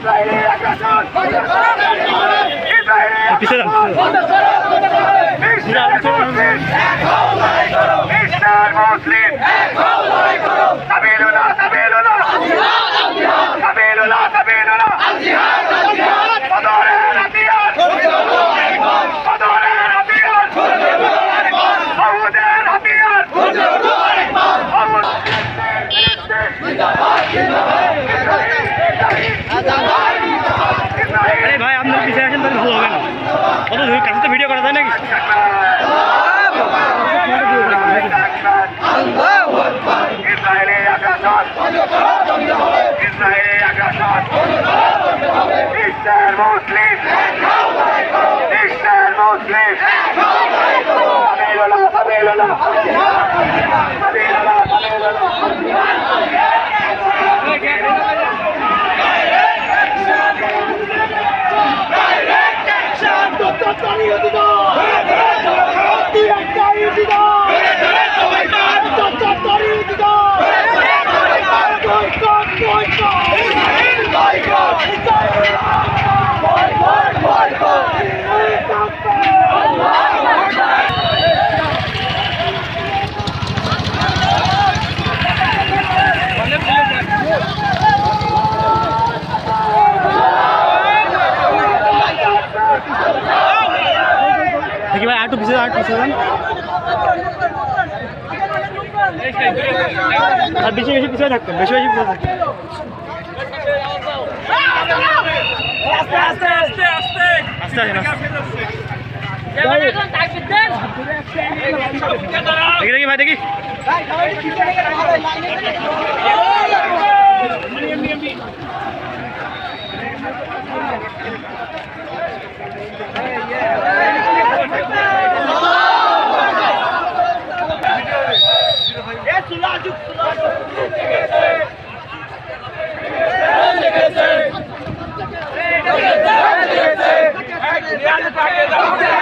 ইসরায়েলের কত দূর কাছে তো ভিডিও করা যায় নাকি মুসলিম দেখি ভাই আরেকটু পিছিয়ে যান, পিছিয়ে যান। আর বেশি বেশি পিছিয়ে থাকতেন বেশি বেশি পিছিয়ে থাকতেন দেখি ভাই দেখি। Yeah.